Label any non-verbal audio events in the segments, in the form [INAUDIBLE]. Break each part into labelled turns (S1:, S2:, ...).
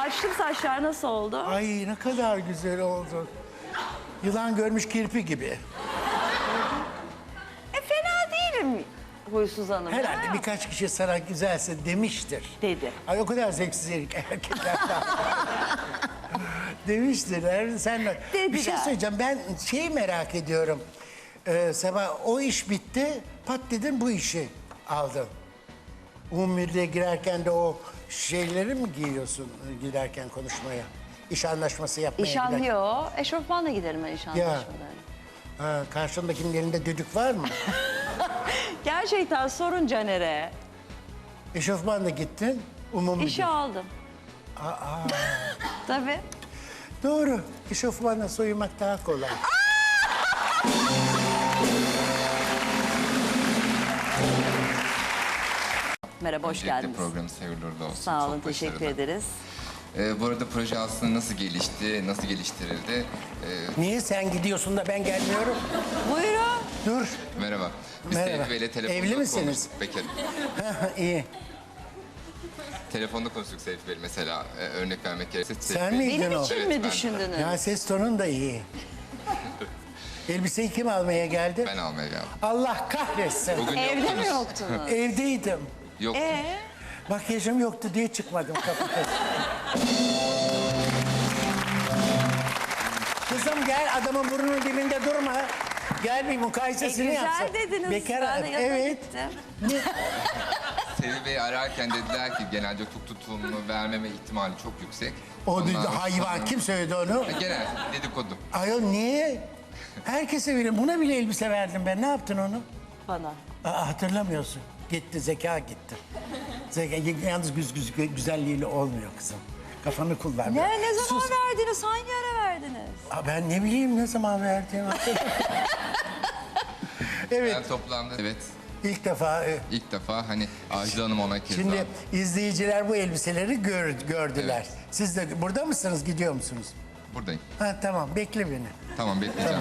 S1: Açtım saçlar nasıl oldu?
S2: Ay ne kadar güzel oldu. Yılan görmüş kirpi gibi.
S1: E fena değilim huysuz hanım.
S2: Herhalde
S1: Ha?
S2: birkaç kişi sana güzelse demiştir.
S1: Dedi.
S2: Ay o kadar zevksiz erkekler var. [LAUGHS] demiştir. Her- Sen de- bir şey
S1: Dediler.
S2: söyleyeceğim. Ben şeyi merak ediyorum. Ee, Sabah o iş bitti. Pat dedin bu işi aldın. Umurlu'ya girerken de o şeyleri mi giyiyorsun giderken konuşmaya? İş anlaşması yapmaya
S1: İşan
S2: giderken.
S1: yo. Eşofmanla giderim ben iş
S2: Ya.
S1: anlaşmalarına.
S2: Ha, karşındakinin elinde düdük var mı? [LAUGHS]
S1: Gerçekten sorun Caner'e.
S2: Eşofmanla gittin. Umumi
S1: İşi aldım. [LAUGHS] Tabii.
S2: Doğru. Eşofmanla soyunmak daha kolay.
S1: Merhaba, hoş
S3: Öncelikle
S1: geldiniz.
S3: programı hayırlı uğurlu olsun.
S1: Sağ olun,
S3: Çok
S1: teşekkür
S3: başarılı.
S1: ederiz.
S3: Ee, bu arada proje aslında nasıl gelişti, nasıl geliştirildi? Ee,
S2: Niye sen gidiyorsun da ben gelmiyorum?
S1: Buyurun.
S2: Dur.
S3: merhaba. Biz
S2: Merhaba.
S3: Seyfi Bey'le telefonda
S2: Evli misiniz?
S3: konuştuk. Bekar. [LAUGHS]
S2: İyi.
S3: Telefonda konuştuk Seyfi Bey mesela. Ee, örnek vermek gerekirse. Seyfi
S2: Sen
S3: Bey-
S2: miydin
S1: Benim
S2: o?
S1: için
S3: Evet,
S1: mi
S3: ben-
S1: düşündünüz?
S2: Ya ses tonun da iyi. [LAUGHS] Elbiseyi kim almaya geldi?
S3: Ben almaya geldim.
S2: Allah kahretsin.
S3: Bugün
S1: Evde mi
S3: yoktunuz?
S2: Evdeydim.
S3: Yok.
S1: Ee,
S2: Makyajım yoktu diye çıkmadım kapıda. Kızım gel adamın burnunun dibinde durma. Gel bir
S1: e,
S2: mukayesesini
S1: güzel
S2: yapsın.
S1: dediniz.
S2: Bekar
S1: ben de
S2: Evet.
S3: Seyfi Bey ararken dediler ki genelde tuk tutumunu vermeme ihtimali çok yüksek.
S2: O dedi,
S3: Ondan
S2: hayvan kim söyledi onu?
S3: Genel dedikodu.
S2: Ayol niye? Herkese bile buna bile elbise verdim ben. Ne yaptın onu?
S1: Bana.
S2: Aa, hatırlamıyorsun. Gitti zeka gitti. Zeka, yalnız güz, güz, güzelliğiyle olmuyor kızım. Kafanı kullan.
S1: Ne, ne zaman
S2: Sus.
S1: verdiniz? Hangi ara verdiniz?
S2: Aa, ben ne bileyim ne zaman verdiğimi [LAUGHS] evet
S3: Ben toplamda evet
S2: ilk defa e,
S3: ilk defa hani Ajda Hanım ona kez
S2: şimdi
S3: aldı.
S2: izleyiciler bu elbiseleri gör, gördüler.
S3: Evet.
S2: Siz de burada mısınız gidiyor musunuz?
S3: Buradayım.
S2: Ha tamam bekle beni.
S3: Tamam bekleyeceğim.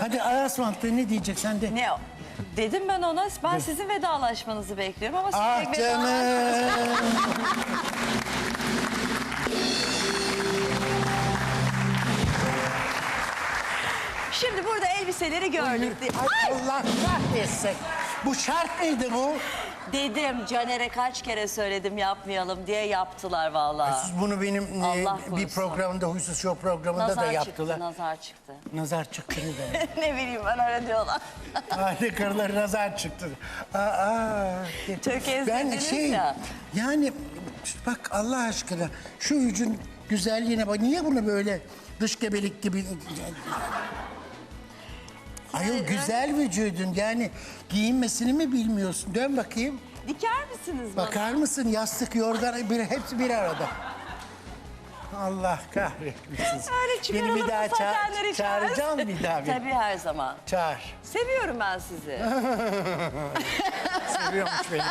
S2: Hadi Arasmant'ta ne diyecek sen de?
S1: Ne o? Dedim ben ona, ben sizin vedalaşmanızı bekliyorum ama siz
S2: Ah
S1: pek vedalaş-
S2: canım. [LAUGHS]
S1: Şimdi burada elbiseleri gördük.
S2: Ay Allah kahretsin. Bu şart mıydı bu?
S1: Dedim Caner'e kaç kere söyledim yapmayalım diye yaptılar vallahi.
S2: Siz bunu benim e,
S1: Allah
S2: bir
S1: korusun.
S2: programda, Huysuz Show programında
S1: Nazar
S2: da
S1: çıktı,
S2: yaptılar.
S1: nazar çıktı.
S2: Nazar çıktı ne demek? [LAUGHS]
S1: ne bileyim ben öyle diyorlar. [LAUGHS]
S2: Aile karıları nazar çıktı. Aa,
S1: Tökezlediniz
S2: ben şey,
S1: ya.
S2: yani bak Allah aşkına şu yüzün güzelliğine bak. Niye bunu böyle dış gebelik gibi... Ayol güzel vücudun yani giyinmesini mi bilmiyorsun? Dön bakayım.
S1: Diker misiniz bana?
S2: Bakar mısın yastık, yorgan bir, hepsi bir arada. Allah kahretmesin. [LAUGHS]
S1: Öyle
S2: Beni bir daha ça- çağıracağım bir daha beni.
S1: Tabii her zaman.
S2: Çağır.
S1: Seviyorum ben sizi. [LAUGHS]
S2: Seviyormuş beni.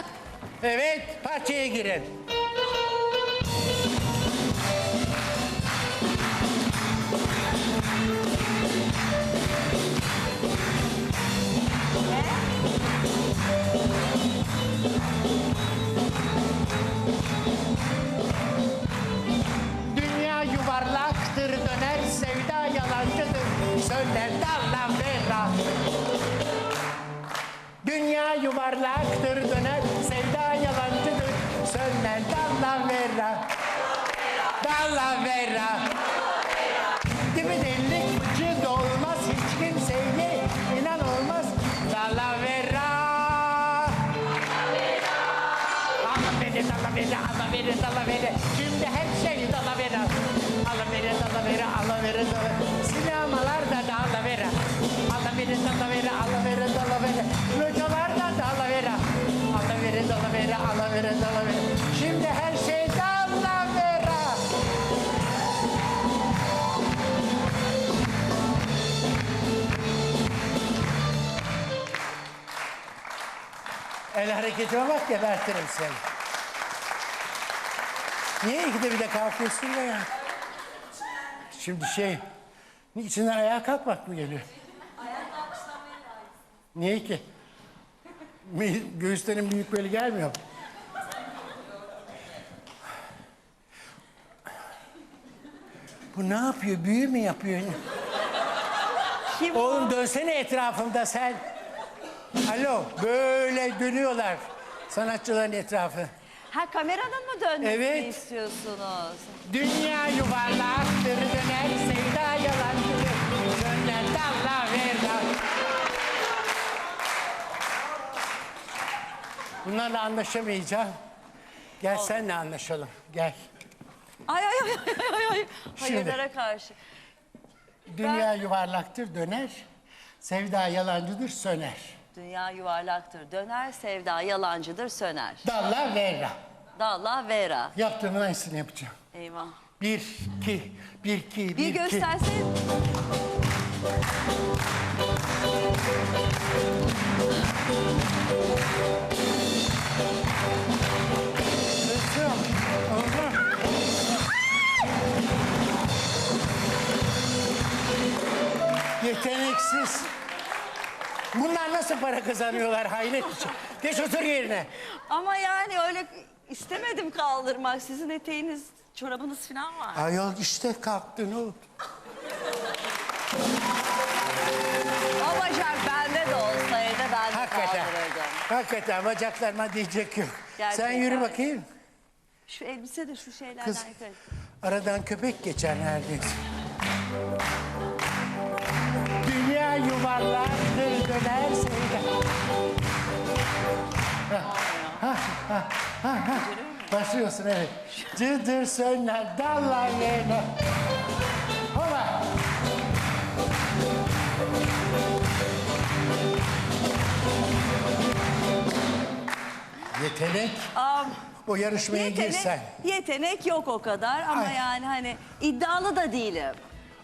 S2: Evet, parçaya girin. Yuvarlaktır döner sevda yalancıdır söyler dallan verra. Dallan verra. Dibi delik fıçı dolmaz hiç kimseye inan olmaz. Dallan verra. Allah beni dala beni Allah beni dala beni Şimdi her şey dala beni Allah beni dala beni Allah beni dala Sinemalar da dala beni Allah beni dala beni Allah beni Allah beni dala beni Allah beni dala beni Şimdi her şey dala beni El hareketime bak gebertirim seni. Niye ikide bir de kalkıyorsun ya ya? Şimdi şey, içinden ayağa kalkmak mı geliyor? Ayağa kalkışlamaya Niye ki? Göğüslerin büyük böyle gelmiyor? Bu ne yapıyor? Büyü mü yapıyor?
S1: Kim
S2: Oğlum
S1: o?
S2: dönsene etrafımda sen. Alo böyle dönüyorlar sanatçıların etrafı.
S1: Ha kameranın mı dönmesini
S2: Evet.
S1: istiyorsunuz?
S2: Dünya yuvarlaktır döner sevda yalandır. Döner dalla Bunlarla anlaşamayacağım. Gel senle anlaşalım. Gel.
S1: Ay ay ay ay ay ay. Hayırlara karşı.
S2: Dünya yuvarlaktır döner. Sevda yalancıdır söner.
S1: Dünya yuvarlaktır. Döner sevda yalancıdır söner.
S2: Dalla vera.
S1: Dalla vera.
S2: Yaptığımın aynısını yapacağım.
S1: Eyvah.
S2: Bir, iki, bir, iki, bir,
S1: Bir
S2: iki.
S1: göstersen.
S2: Yeteneksiz. Bunlar nasıl para kazanıyorlar hayret bir şey. Geç otur yerine.
S1: Ama yani öyle istemedim kaldırmak. Sizin eteğiniz, çorabınız falan var.
S2: Ayol işte kalktın oğlum.
S1: O bacak bende de olsaydı ben de
S2: Hakikaten.
S1: kaldırırdım.
S2: Hakikaten bacaklarıma diyecek yok. Sen
S1: Gerçekten.
S2: yürü bakayım.
S1: Şu elbise de şu şeylerden
S2: Kız
S1: yukarı.
S2: aradan köpek geçer neredeyse. Dünya yuvarlaktır döner sevda. Başlıyorsun evet. Cıdır söner dallar. Hola. Yetenek.
S1: Am,
S2: O yarışmaya
S1: yetenek,
S2: girsen.
S1: yetenek yok o kadar ama
S2: Ay.
S1: yani hani iddialı da değilim.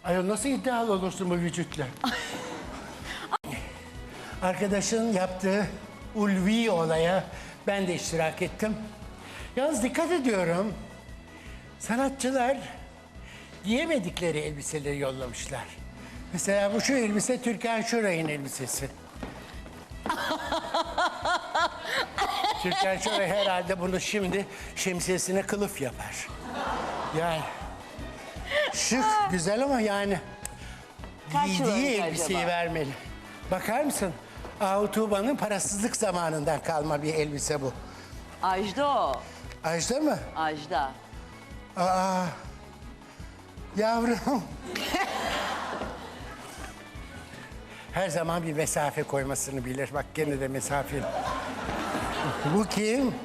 S2: Ayol nasıl iddialı olursun bu vücutla? [LAUGHS] Arkadaşın yaptığı ulvi olaya ben de iştirak ettim. Yalnız dikkat ediyorum. Sanatçılar giyemedikleri elbiseleri yollamışlar. Mesela bu şu elbise Türkan Şoray'ın elbisesi. [LAUGHS] Türkan Şoray herhalde bunu şimdi şemsiyesine kılıf yapar. Yani şık, güzel ama yani
S1: Kaç yıl
S2: giydiği
S1: önce
S2: elbiseyi
S1: acaba?
S2: vermeli. Bakar mısın? Ahu Tuğba'nın parasızlık zamanından kalma bir elbise bu.
S1: Ajda o.
S2: Ajda mı?
S1: Ajda.
S2: Aa, yavrum. Her zaman bir mesafe koymasını bilir. Bak gene de mesafe. Bu kim?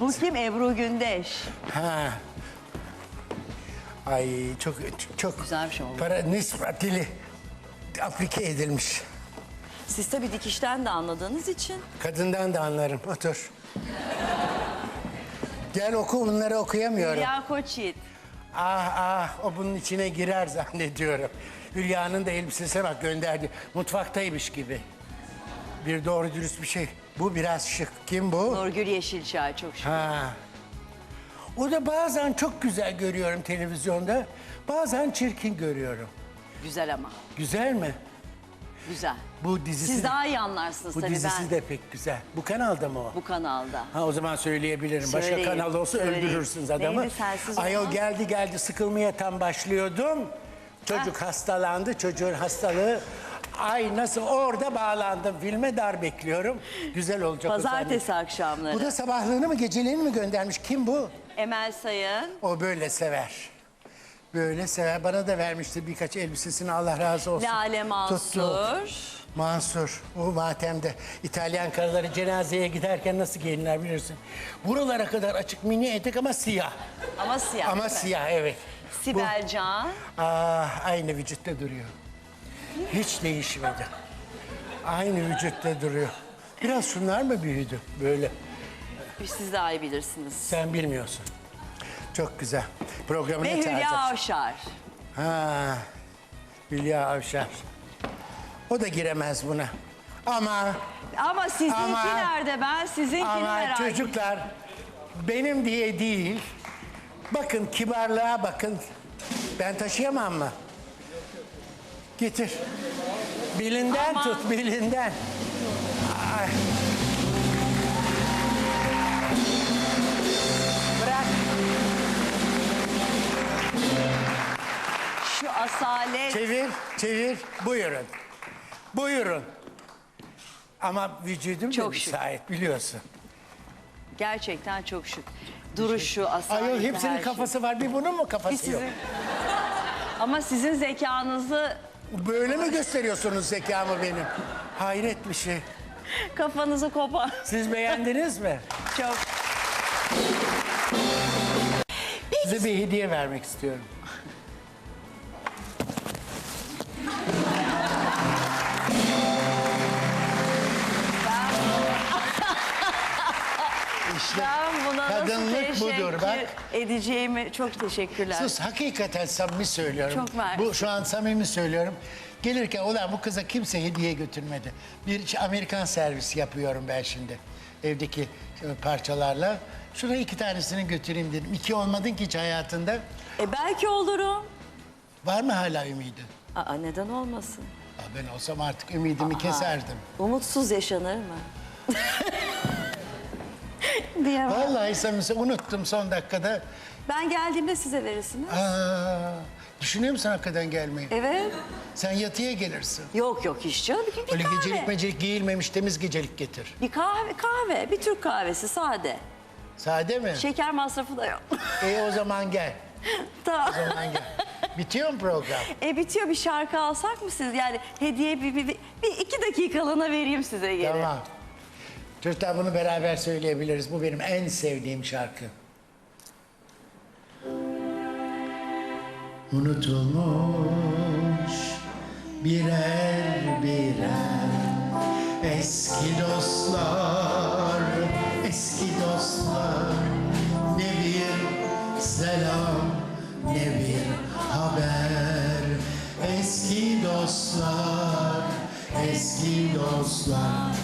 S1: Bu kim? Ebru Gündeş.
S2: Ha. Ay çok çok
S1: Güzel bir şey oldu.
S2: Para nispetili aplike edilmiş.
S1: Siz tabii dikişten de anladığınız için.
S2: Kadından da anlarım. Otur. Gel oku bunları okuyamıyorum.
S1: Hülya Koçyiğit.
S2: Ah ah o bunun içine girer zannediyorum. Hülya'nın da elbisesine bak gönderdi. Mutfaktaymış gibi. Bir doğru dürüst bir şey. Bu biraz şık. Kim bu?
S1: Nurgül Yeşilçay çok şükür.
S2: Ha. O da bazen çok güzel görüyorum televizyonda. Bazen çirkin görüyorum.
S1: Güzel ama.
S2: Güzel mi?
S1: Güzel.
S2: Bu dizisi
S1: Siz daha iyi anlarsınız
S2: bu
S1: tabii
S2: dizisi
S1: ben.
S2: de pek güzel. Bu kanalda mı o?
S1: Bu kanalda.
S2: Ha o zaman söyleyebilirim. Başka
S1: Söyleyin,
S2: kanal olsa
S1: söyleyin.
S2: öldürürsünüz adamı.
S1: Neydi sensiz
S2: Ayol geldi geldi sıkılmaya tam başlıyordum. Çocuk hastalandı. Çocuğun hastalığı Ay nasıl orada bağlandım filme dar bekliyorum. Güzel olacak o
S1: Pazartesi akşamları.
S2: Bu da sabahlığını mı geceliğini mi göndermiş? Kim bu?
S1: Emel Sayın.
S2: O böyle sever. Böyle sever. Bana da vermişti birkaç elbisesini Allah razı olsun.
S1: Lale
S2: Tuttu.
S1: Mansur.
S2: Mansur. O matemde. İtalyan karıları cenazeye giderken nasıl giyinirler bilirsin. Buralara kadar açık mini etek ama siyah.
S1: Ama siyah.
S2: Ama
S1: değil mi?
S2: siyah evet.
S1: Sibel Can.
S2: Ah, aynı vücutta duruyor. Hiç değişmedi. Aynı vücutta duruyor. Biraz şunlar mı büyüdü böyle?
S1: Siz daha iyi bilirsiniz.
S2: Sen bilmiyorsun. Çok güzel. Programına
S1: Ve Hülya
S2: çağıracağım.
S1: Avşar.
S2: Ha, Hülya Avşar. O da giremez buna. Ama
S1: Ama sizinki
S2: Ama-
S1: nerede? Ben sizinkini
S2: ama
S1: merak ediyorum.
S2: çocuklar benim diye değil. Bakın kibarlığa bakın. Ben taşıyamam mı? Getir. Bilinden
S1: Aman.
S2: tut, bilinden. Ay.
S1: Asalet.
S2: Çevir, çevir. Buyurun. Buyurun. Ama vücudum da
S1: Çok şık.
S2: müsait biliyorsun.
S1: Gerçekten çok şık. Duruşu, asaleti,
S2: Ayol hepsinin
S1: şey.
S2: kafası var. Bir bunun mu kafası yok?
S1: sizin... Ama sizin zekanızı,
S2: Böyle mi gösteriyorsunuz zekamı benim? Hayret bir şey.
S1: kafanızı kopar.
S2: Siz beğendiniz mi?
S1: Çok.
S2: Size bir hediye vermek istiyorum. İşte
S1: Ben buna nasıl
S2: kadınlık
S1: teşekkür
S2: budur bak.
S1: edeceğimi çok teşekkürler.
S2: Sus hakikaten samimi söylüyorum.
S1: Çok mersi.
S2: Bu şu an samimi söylüyorum. Gelirken ulan bu kıza kimse hediye götürmedi. Bir Amerikan servisi yapıyorum ben şimdi. Evdeki e, parçalarla. Şuna iki tanesini götüreyim dedim. İki olmadın ki hiç hayatında.
S1: E belki olurum.
S2: Var mı hala ümidin?
S1: Aa, neden olmasın?
S2: Aa, Ben olsam artık ümidimi keserdim.
S1: Umutsuz yaşanır mı? [LAUGHS] [LAUGHS] Diyemem.
S2: Vallahi samimi unuttum son dakikada.
S1: Ben geldiğimde size verirsiniz.
S2: Aa, düşünüyor musun hakikaten gelmeyi?
S1: Evet.
S2: Sen yatıya gelirsin.
S1: Yok yok iş canım. Bir, bir
S2: Öyle
S1: kahve.
S2: gecelik mecelik giyilmemiş temiz gecelik getir.
S1: Bir kahve, kahve. Bir Türk kahvesi sade.
S2: Sade mi?
S1: Şeker masrafı da yok.
S2: İyi o zaman gel. [LAUGHS]
S1: tamam.
S2: O zaman gel. Bitiyor mu program?
S1: E bitiyor bir şarkı alsak mı siz? Yani hediye bir, bir, bir, bir iki dakikalığına vereyim size geri.
S2: Tamam. Çocuklar bunu beraber söyleyebiliriz. Bu benim en sevdiğim şarkı. Unutulmuş birer birer eski dostlar, eski dostlar ne bir selam ne bir haber eski dostlar, eski dostlar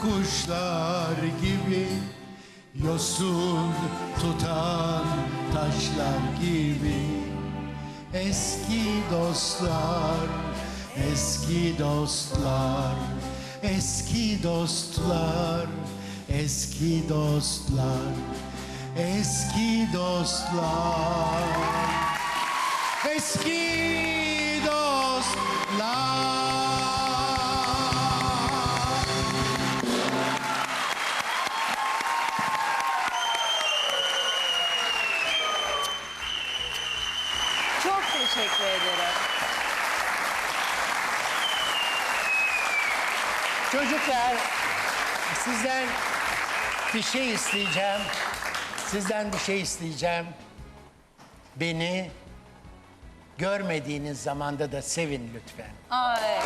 S2: kuşlar gibi Yosun tutan taşlar gibi. Eski dostlar, eski dostlar Eski dostlar, eski dostlar Eski dostlar. Eski dostlar bir şey isteyeceğim. Sizden bir şey isteyeceğim. Beni görmediğiniz zamanda da sevin lütfen.
S1: Ay.